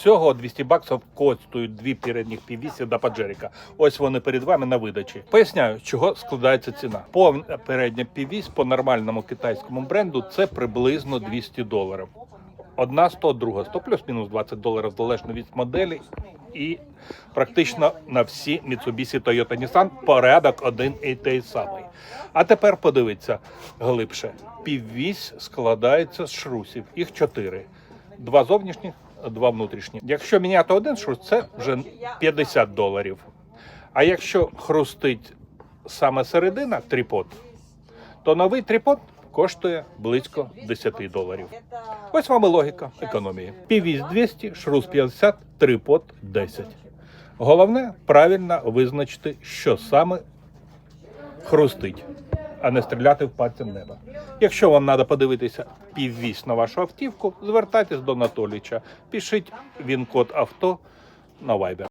Всього 200 баксів коштують дві передніх піввісі до Паджеріка. Ось вони перед вами на видачі. Поясняю, чого складається ціна. Повна передня піввісь по нормальному китайському бренду це приблизно 200 доларів. Одна 100, друга 100, плюс-мінус 20 доларів залежно від моделі. І практично на всі Mitsubishi Toyota Nissan порядок один і той самий. А тепер подивіться глибше. Піввісь складається з шрусів. Їх чотири. Два зовнішніх, два внутрішні. Якщо міняти один шрус, це вже 50 доларів. А якщо хрустить саме середина тріпот, то новий тріпот коштує близько 10 доларів. Ось вам і логіка економії. Піввіз 200, шрус 50, трипод 10. Головне правильно визначити, що саме хрустить, а не стріляти в пальцем неба. Якщо вам треба подивитися піввісь на вашу автівку, звертайтесь до Анатоліча, пишіть він код авто на Viber.